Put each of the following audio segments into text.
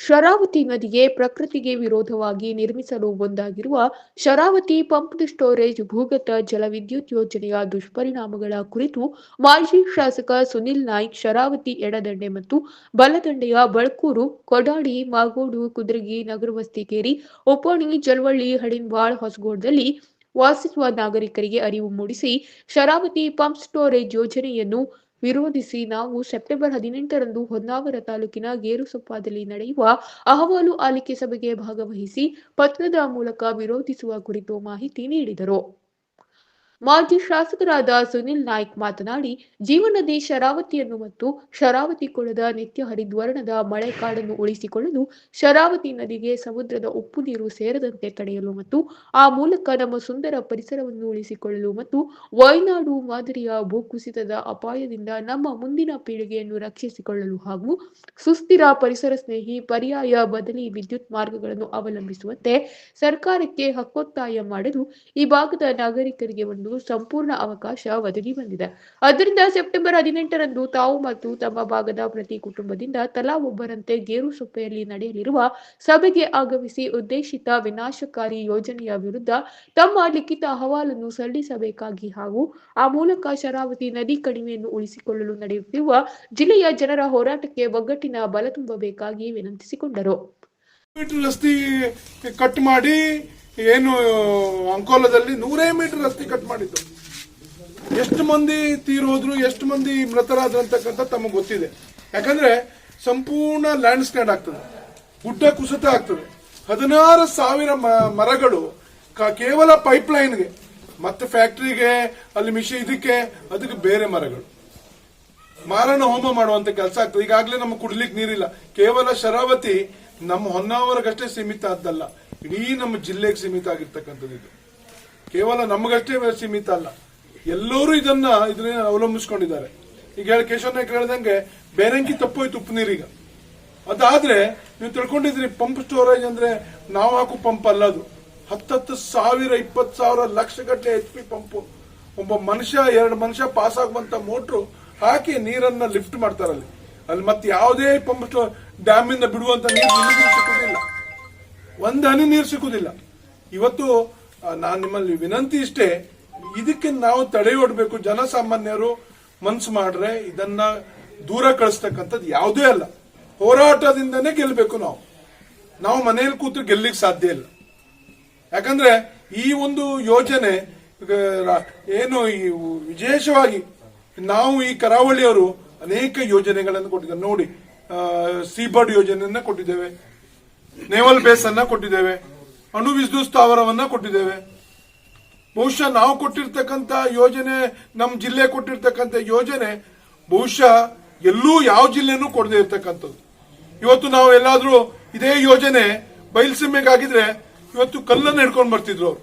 ಶರಾವತಿ ನದಿಗೆ ಪ್ರಕೃತಿಗೆ ವಿರೋಧವಾಗಿ ನಿರ್ಮಿಸಲು ಒಂದಾಗಿರುವ ಶರಾವತಿ ಪಂಪ್ಡ್ ಸ್ಟೋರೇಜ್ ಭೂಗತ ಜಲವಿದ್ಯುತ್ ಯೋಜನೆಯ ದುಷ್ಪರಿಣಾಮಗಳ ಕುರಿತು ಮಾಜಿ ಶಾಸಕ ಸುನಿಲ್ ನಾಯ್ಕ್ ಶರಾವತಿ ಎಡದಂಡೆ ಮತ್ತು ಬಲದಂಡೆಯ ಬಳ್ಕೂರು, ಕೊಡಾಡಿ, ಮಾಗೋಡು, ಕುದ್ರಗಿ ನಗರವಸ್ತಿಕೇರಿ ಒಪ್ಪೋಣಿ, ಜಲವಳ್ಳಿ, ಹಡಿನ್ವಾಳ್ ಹೊಸಗೋಡದಲ್ಲಿ ವಾಸಿಸುವ ನಾಗರಿಕರಿಗೆ ಅರಿವು ಮೂಡಿಸಿ ಶರಾವತಿ ಪಂಪ್ ಸ್ಟೋರೇಜ್ ಯೋಜನೆಯನ್ನು ವಿರೋಧಿಸಿ ನಾವು ಸೆಪ್ಟೆಂಬರ್ ಹದಿನೆಂಟರಂದು ಹೊನ್ನಾವರ ತಾಲೂಕಿನ ಗೇರುಸೊಪ್ಪಾದಲ್ಲಿ ನಡೆಯುವ ಅಹವಾಲು ಆಲಿಕೆ ಸಭೆಗೆ ಭಾಗವಹಿಸಿ ಪತ್ರದ ಮೂಲಕ ವಿರೋಧಿಸುವ ಕುರಿತು ಮಾಹಿತಿ ನೀಡಿದರು. ಮಾಜಿ ಶಾಸಕರಾದ ಸುನಿಲ್ ನಾಯ್ಕ್ ಮಾತನಾಡಿ ಜೀವನದಿ ಶರಾವತಿಯನ್ನು ಮತ್ತು ಶರಾವತಿ ಕೊಳದ ನಿತ್ಯ ಹರಿದ್ವರ್ಣದ ಮಳೆಕಾಡನ್ನು ಉಳಿಸಿಕೊಳ್ಳಲು ಶರಾವತಿ ನದಿಗೆ ಸಮುದ್ರದ ಉಪ್ಪು ನೀರು ಸೇರದಂತೆ ತಡೆಯಲು ಮತ್ತು ಆ ಮೂಲಕ ನಮ್ಮ ಸುಂದರ ಪರಿಸರವನ್ನು ಉಳಿಸಿಕೊಳ್ಳಲು ಮತ್ತು ವಯನಾಡು ಮಾದರಿಯ ಭೂಕುಸಿತದ ಅಪಾಯದಿಂದ ನಮ್ಮ ಮುಂದಿನ ಪೀಳಿಗೆಯನ್ನು ರಕ್ಷಿಸಿಕೊಳ್ಳಲು ಹಾಗೂ ಸುಸ್ಥಿರ ಪರಿಸರ ಸ್ನೇಹಿ ಪರ್ಯಾಯ ಬದಲಿ ವಿದ್ಯುತ್ ಮಾರ್ಗಗಳನ್ನು ಅವಲಂಬಿಸುವಂತೆ ಸರ್ಕಾರಕ್ಕೆ ಹಕ್ಕೊತ್ತಾಯ ಮಾಡಲು ಈ ಭಾಗದ ನಾಗರಿಕರಿಗೆ ಒಂದು ಸಂಪೂರ್ಣ ಅವಕಾಶ ಒದಗಿ ಬಂದಿದೆ. ಅದರಿಂದ ಸೆಪ್ಟೆಂಬರ್ ಹದಿನೆಂಟರಂದು ತಾವು ಮತ್ತು ತಮ್ಮ ಭಾಗದ ಪ್ರತಿ ಕುಟುಂಬದಿಂದ ತಲಾ ಒಬ್ಬರಂತೆ ಗೇರು ಸೊಪ್ಪೆಯಲ್ಲಿ ನಡೆಯಲಿರುವ ಸಭೆಗೆ ಆಗಮಿಸಿ ಉದ್ದೇಶಿತ ವಿನಾಶಕಾರಿ ಯೋಜನೆಯ ವಿರುದ್ಧ ತಮ್ಮ ಲಿಖಿತ ಅಹವಾಲನ್ನು ಸಲ್ಲಿಸಬೇಕಾಗಿ ಹಾಗೂ ಆ ಮೂಲಕ ಶರಾವತಿ ನದಿ ಕಣಿವೆಯನ್ನು ಉಳಿಸಿಕೊಳ್ಳಲು ನಡೆಯುತ್ತಿರುವ ಜಿಲ್ಲೆಯ ಜನರ ಹೋರಾಟಕ್ಕೆ ಒಗ್ಗಟ್ಟಿನ ಬಲ ತುಂಬಬೇಕಾಗಿ ವಿನಂತಿಸಿಕೊಂಡರು. ಕಟ್ ಮಾಡಿ ಏನು ಅಂಕೋಲದಲ್ಲಿ ನೂರೇ ಮೀಟರ್ ರಸ್ತೆ ಕಟ್ ಮಾಡಿದ್ದು. ಎಷ್ಟು ಮಂದಿ ತೀರೋದ್ರು, ಎಷ್ಟು ಮಂದಿ ಮೃತರಾದ್ರು ಅಂತಕ್ಕಂಥ ತಮಗೆ ಗೊತ್ತಿದೆ. ಯಾಕಂದ್ರೆ ಸಂಪೂರ್ಣ ಲ್ಯಾಂಡ್ ಸ್ಲೈಡ್ ಆಗ್ತದೆ. ಗುಡ್ಡ ಕುಸಿತ ಆಗ್ತದೆ. ಹದಿನಾರು ಸಾವಿರ ಮರಗಳು ಕೇವಲ ಪೈಪ್ ಲೈನ್ಗೆ ಮತ್ತೆ ಫ್ಯಾಕ್ಟ್ರಿಗೆ, ಅಲ್ಲಿ ಮಿಷಿ ಇದಕ್ಕೆ, ಅದಕ್ಕೆ ಬೇರೆ ಮರಗಳು. ಮಾರಣ ಹೋಮ ಮಾಡುವಂತ ಕೆಲಸ ಆಗ್ತದೆ. ಈಗಾಗಲೇ ನಮ್ಗೆ ಕುಡ್ಲಿಕ್ಕೆ ನೀರಿಲ್ಲ. ಕೇವಲ ಶರಾವತಿ ನಮ್ಮ ಹೊನ್ನಾವರಗಷ್ಟೇ ಸೀಮಿತ ಆದ್ದಲ್ಲ, ಇಡೀ ನಮ್ಮ ಜಿಲ್ಲೆಗೆ ಸೀಮಿತ ಆಗಿರ್ತಕ್ಕಂಥದ್ದು ಇದು. ಕೇವಲ ನಮಗಷ್ಟೇ ಸೀಮಿತ ಅಲ್ಲ, ಎಲ್ಲರೂ ಇದನ್ನ ಇದನ್ನ ಅವಲಂಬಿಸ್ಕೊಂಡಿದ್ದಾರೆ. ಈಗ ಹೇಳಿ ಕೇಶವ ನಾಯ್ಕ ಹೇಳ್ದಂಗೆ ಬೇರೆಂಕಿ ತಪ್ಪೋಯ್ತು ಉಪ್ಪು ನೀರೀಗ. ಅದಾದ್ರೆ ನೀವು ತಿಳ್ಕೊಂಡಿದ್ರಿ ಪಂಪ್ ಸ್ಟೋರೇಜ್ ಅಂದ್ರೆ ನಾವು ಹಾಕೋ ಪಂಪ್ ಅಲ್ಲ ಅದು. ಹತ್ತತ್ತು ಸಾವಿರ, ಇಪ್ಪತ್ತು ಸಾವಿರ ಲಕ್ಷ ಗಟ್ಟಲೆ ಎಚ್ ಪಿ ಪಂಪ್. ಒಬ್ಬ ಮನುಷ್ಯ, ಎರಡು ಮನುಷ್ಯ ಪಾಸ್ ಆಗುವಂತ ಮೋಟ್ರು ಹಾಕಿ ನೀರನ್ನ ಲಿಫ್ಟ್ ಮಾಡ್ತಾರಲ್ಲಿ. ಅಲ್ಲಿ ಮತ್ತೆ ಯಾವುದೇ ಪಂಪ್ ಡ್ಯಾಮಿಂದ ಬಿಡುವಂತ ನೀರು ನಿಮಗೂ ಸಿಕ್ಕುದಿಲ್ಲ. ಒಂದ್ ಹನಿ ನೀರು ಸಿಕ್ಕುದಿಲ್ಲ. ಇವತ್ತು ನಾನು ನಿಮ್ಮಲ್ಲಿ ವಿನಂತಿ ಇಷ್ಟೇ, ಇದಕ್ಕೆ ನಾವು ತಡೆಯೊಡ್ಬೇಕು ಜನಸಾಮಾನ್ಯರು ಮನ್ಸು ಮಾಡ್ರೆ ಇದನ್ನ ದೂರ ಕಳಿಸ್ತಕ್ಕಂಥದ್ದು ಯಾವುದೇ ಅಲ್ಲ. ಹೋರಾಟದಿಂದನೇ ಗೆಲ್ಲಬೇಕು ನಾವು. ನಾವು ಮನೆಯಲ್ಲಿ ಕೂತು ಗೆಲ್ಲಿಕ್ ಸಾಧ್ಯ ಇಲ್ಲ. ಯಾಕಂದ್ರೆ ಈ ಒಂದು ಯೋಜನೆ ಏನು ವಿಶೇಷವಾಗಿ ನಾವು ಈ ಕರಾವಳಿಯವರು ಅನೇಕ ಯೋಜನೆಗಳನ್ನು ಕೊಟ್ಟಿದ್ದಾರೆ. ನೋಡಿ ಸೀಬರ್ಡ್ ಯೋಜನೆಯನ್ನ ಕೊಟ್ಟಿದ್ದೇವೆ. ನೇವಲ್ ಬೇಸ್ ಅನ್ನ ಕೊಟ್ಟಿದ್ದೇವೆ. ಅಣು ವಿದ್ಯುತ್ ಸ್ಥಾವರವನ್ನ ಕೊಟ್ಟಿದ್ದೇವೆ. ಬಹುಶಃ ನಾವು ಕೊಟ್ಟಿರ್ತಕ್ಕಂಥ ಯೋಜನೆ, ನಮ್ಮ ಜಿಲ್ಲೆ ಕೊಟ್ಟಿರ್ತಕ್ಕಂಥ ಯೋಜನೆ ಬಹುಶಃ ಎಲ್ಲೂ ಯಾವ ಜಿಲ್ಲೆನೂ ಕೊಡದೇ ಇರ್ತಕ್ಕಂಥದ್ದು. ಇವತ್ತು ನಾವು ಎಲ್ಲಾದ್ರೂ ಇದೇ ಯೋಜನೆ ಬಯಲುಸೀಮೆಗಾಗಿದ್ರೆ ಇವತ್ತು ಕಲ್ಲನ್ನು ಹಿಡ್ಕೊಂಡು ಬರ್ತಿದ್ರು ಅವ್ರು.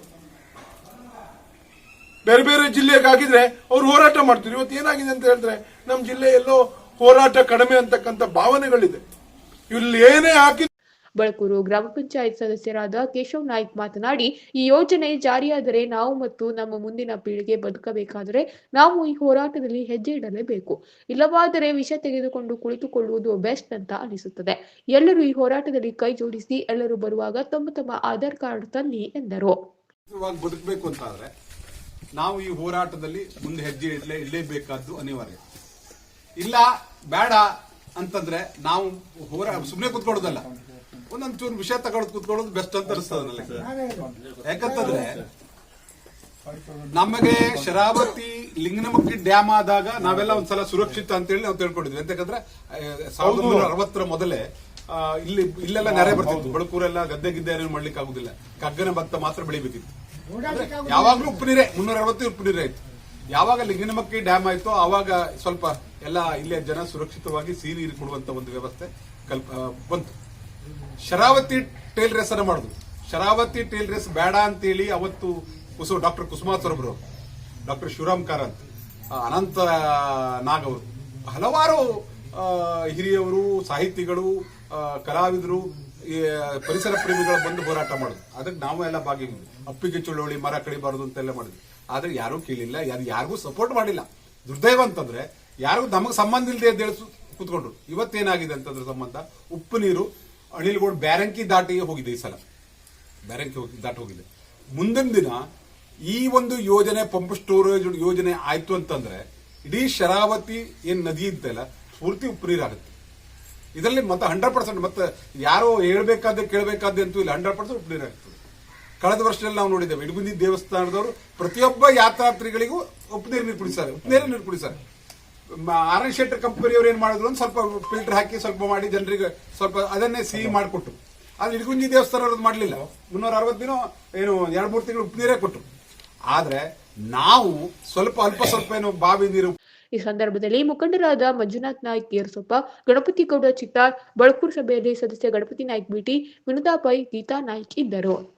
ಬೇರೆ ಬೇರೆ ಜಿಲ್ಲೆಗಾಗಿದ್ರೆ ಅವ್ರು ಹೋರಾಟ ಮಾಡ್ತಿದ್ರು. ಇವತ್ತು ಏನಾಗಿದೆ ಅಂತ ಹೇಳಿದ್ರೆ ನಮ್ಮ ಜಿಲ್ಲೆ ಎಲ್ಲೋ ಹೋರಾಟ ಕಡಿಮೆ ಅಂತಕ್ಕಂಥ ಭಾವನೆಗಳಿದೆ. ಇಲ್ಲಿ ಏನೇ ಹಾಕಿ ಬಳಕೂರು ಗ್ರಾಮ ಪಂಚಾಯತ್ ಸದಸ್ಯರಾದ ಕೇಶವ್ ನಾಯ್ಕ್ ಮಾತನಾಡಿ ಈ ಯೋಜನೆ ಜಾರಿಯಾದರೆ ನಾವು ಮತ್ತು ನಮ್ಮ ಮುಂದಿನ ಪೀಳಿಗೆ ಬದುಕಬೇಕಾದರೆ ನಾವು ಈ ಹೋರಾಟದಲ್ಲಿ ಹೆಜ್ಜೆ ಇಡಲೇಬೇಕು. ಇಲ್ಲವಾದರೆ ವಿಷ ತೆಗೆದುಕೊಂಡು ಕುಳಿತುಕೊಳ್ಳುವುದು ಬೆಸ್ಟ್ ಅಂತ ಅನಿಸುತ್ತದೆ. ಎಲ್ಲರೂ ಈ ಹೋರಾಟದಲ್ಲಿ ಕೈ ಜೋಡಿಸಿ ಎಲ್ಲರೂ ಬರುವಾಗ ತಮ್ಮ ತಮ್ಮ ಆಧಾರ್ ಕಾರ್ಡ್ ತನ್ನಿ ಎಂದರು. ಬದುಕಬೇಕು ನಾವು ಈ ಹೋರಾಟದಲ್ಲಿ ಮುಂದೆ ಹೆಜ್ಜೆ ಇಡಲೇ ಇಡಲೇಬೇಕಾದ್ದು ಅನಿವಾರ್ಯ. ಇಲ್ಲ ಬೇಡ ಅಂತಂದ್ರೆ ನಾವು ಹೋರಾ ಸುಮ್ಮನೆ ಕುತ್ಕೊಳ್ಳೋದಲ್ಲ. ಒಂದೊಂದ್ಚೂರು ವಿಷಯ ತಗೊಳೋದು ಕುತ್ಕೊಳ್ಳೋದು ಬೆಸ್ಟ್ ಅಂತ ಅನಿಸ್ತದೆ ನನಗೆ. ಯಾಕಂತಂದ್ರೆ ನಮಗೆ ಶರಾವತಿ ಲಿಂಗನಮಕ್ಕಿ ಡ್ಯಾಮ್ ಆದಾಗ ನಾವೆಲ್ಲ ಒಂದ್ಸಲ ಸುರಕ್ಷಿತ ಅಂತ ಹೇಳಿ ನಾವು ತಿಳ್ಕೊಂಡಿದ್ವಿ. ಯಾಕಂದ್ರೆ ಸಾವಿರದ ಒಂಬೈನೂರ ಅರವತ್ತರ ಮೊದಲೇ ಇಲ್ಲಿ ಇಲ್ಲೆಲ್ಲ ನೆರೆ ಬರ್ತಿತ್ತು. ಬಳಕೂರೆಲ್ಲ ಗದ್ದೆ ಗಿದ್ದೆ ಏನು ಮಾಡ್ಲಿಕ್ಕೆ ಆಗುದಿಲ್ಲ ಕಗ್ಗನ ಭತ್ತ ಮಾತ್ರ ಬೆಳಿಬೇಕಿತ್ತು. ಯಾವಾಗ್ಲೂ ಉಪ್ಪು ನೀರೇ ಮುನ್ನೂರ ಅರವತ್ತು ಉಪ್ಪು ನೀರೇ ಇತ್ತು ಯಾವಾಗ ಲಿಂಗನಮಕ್ಕಿ ಡ್ಯಾಮ್ ಆಯ್ತೋ ಆವಾಗ ಸ್ವಲ್ಪ ಎಲ್ಲ ಇಲ್ಲಿಯ ಜನ ಸುರಕ್ಷಿತವಾಗಿ ಸಿಹಿ ನೀರು ಕೊಡುವಂತ ಒಂದು ವ್ಯವಸ್ಥೆ ಕಲ್ಪ ಬಂತು. ಶರಾವತಿ ಟೇಲ್ ರೇಸ್ ಅನ್ನ ಮಾಡುದು. ಶರಾವತಿ ಟೇಲ್ ರೇಸ್ ಬೇಡ ಅಂತೇಳಿ ಅವತ್ತು ಕುಸು, ಡಾಕ್ಟರ್ ಕುಸುಮಾತ್ ಸೊರಬ್ರು ಡಾಕ್ಟರ್ ಶಿವರಾಮ್ ಕಾರಂತ್ ಅನಂತ ನಾಗ್ ಅವರು. ಹಲವಾರು ಹಿರಿಯವರು, ಸಾಹಿತಿಗಳು ಕಲಾವಿದರು ಪರಿಸರ ಪ್ರೇಮಿಗಳು ಬಂದು ಹೋರಾಟ ಮಾಡುದು. ಅದಕ್ಕೆ ನಾವು ಎಲ್ಲ ಭಾಗಿದ್ವಿ ಅಪ್ಪಿಗೆ ಚುಳ್ಳೋಳಿ, ಮರ ಕಡಿಬಾರದು ಅಂತೆಲ್ಲ ಮಾಡಿದ್ವಿ. ಆದ್ರೆ ಯಾರೂ ಕೇಳಿಲ್ಲ, ಯಾರು ಯಾರಿಗೂ ಸಪೋರ್ಟ್ ಮಾಡಿಲ್ಲ. ದುರ್ದೈವ ಅಂತಂದ್ರೆ, ಯಾರಿಗೂ ನಮಗೆ ಸಂಬಂಧ ಇಲ್ಲದೆ ಅಂತ ಹೇಳಿ ಕುತ್ಕೊಂಡ್ರು. ಇವತ್ತೇನಾಗಿದೆ ಅಂತಂದ್ರೆ ಸಂಬಂಧ, ಉಪ್ಪು ನೀರು ಅಣಿಲ್ಗೋಡ್ ಬ್ಯಾರಂಕಿ ದಾಟಿ ಹೋಗಿದೆ ಈ ಸಲ. ಬ್ಯಾರಂಕಿ ಹೋಗಿ, ದಾಟಿ ಹೋಗಿದೆ. ಮುಂದಿನ ದಿನ ಈ ಒಂದು ಯೋಜನೆ, ಪಂಪ್ ಸ್ಟೋರೇಜ್ ಯೋಜನೆ ಆಯ್ತು ಅಂತಂದ್ರೆ, ಇಡೀ ಶರಾವತಿ ಏನ್ ನದಿ ಇದ್ದಲ್ಲ ಪೂರ್ತಿ ಉಪ್ಪು ನೀರಾಗುತ್ತೆ. ಇದರಲ್ಲಿ ಮತ್ತೆ ಹಂಡ್ರೆಡ್ ಪರ್ಸೆಂಟ್ ಮತ್ತೆ ಯಾರೋ ಹೇಳ್ಬೇಕಾದ್ರೆ ಕೇಳಬೇಕಾದ್ರೆ ಅಂತೂ ಇಲ್ಲ. ಹಂಡ್ರೆಡ್ ಪರ್ಸೆಂಟ್ ಕ್ಲಿಯರ್ ಆಗ್ತದೆ ಕಳೆದ ವರ್ಷದಲ್ಲಿ ನಾವು ನೋಡಿದ್ದೇವೆ. ಇಡಗುಂದಿ ದೇವಸ್ಥಾನದವರು ಪ್ರತಿಯೊಬ್ಬ ಯಾತ್ರಾರ್ಥಿಗಳಿಗೂ ಉಪ್ಪು ನೀರು ನೀರು ಕುಡಿಸ್ತಾರೆ. ಉಪ್ಪು ನೀರು ನೀರು ಕುಡಿಸ್ತಾರೆ. ಎನ್ ಶೆಟ್ಟರ್ ಕಂಪನಿಯವರು ಏನು ಮಾಡಿದ್ರು? ಒಂದು ಸ್ವಲ್ಪ ಫಿಲ್ಟರ್ ಹಾಕಿ ಸ್ವಲ್ಪ ಮಾಡಿ ಜನರಿಗೆ ಸ್ವಲ್ಪ ಅದನ್ನೇ ಸಿಹಿ ಮಾಡಿಕೊಟ್ಟು ಆದ್ರೆ ಇಡಗುಂಜಿ ದೇವಸ್ಥಾನ ಅವ್ರದ್ದು ಮಾಡಲಿಲ್ಲ. ಮುನ್ನೂರ ಅರವತ್ತು ದಿನ ಏನು, ಎರಡು ಮೂರು ತಿಂಗಳು ಉಪ್ಪು ನೀರೇ ಕೊಟ್ಟರು ಆದರೆ ನಾವು ಸ್ವಲ್ಪ ಅಲ್ಪ ಸ್ವಲ್ಪ ಏನು ಬಾವಿ ನೀರು ಈ ಸಂದರ್ಭದಲ್ಲಿ ಮುಖಂಡರಾದ ಮಂಜುನಾಥ್ ನಾಯ್ಕ್ ಏರ್ಸೊಪ್ಪ ಗಣಪತಿ ಗೌಡ ಚಿತ್ತಾರ್ ಬಳಕೂರ್ ಸಭೆಯಲ್ಲಿ ಸದಸ್ಯ ಗಣಪತಿ ನಾಯ್ಕ್ ಬಿಟಿ ವಿನುತಾ ಪೈ ಗೀತಾ ನಾಯ್ಕ್ ಇದ್ದರು.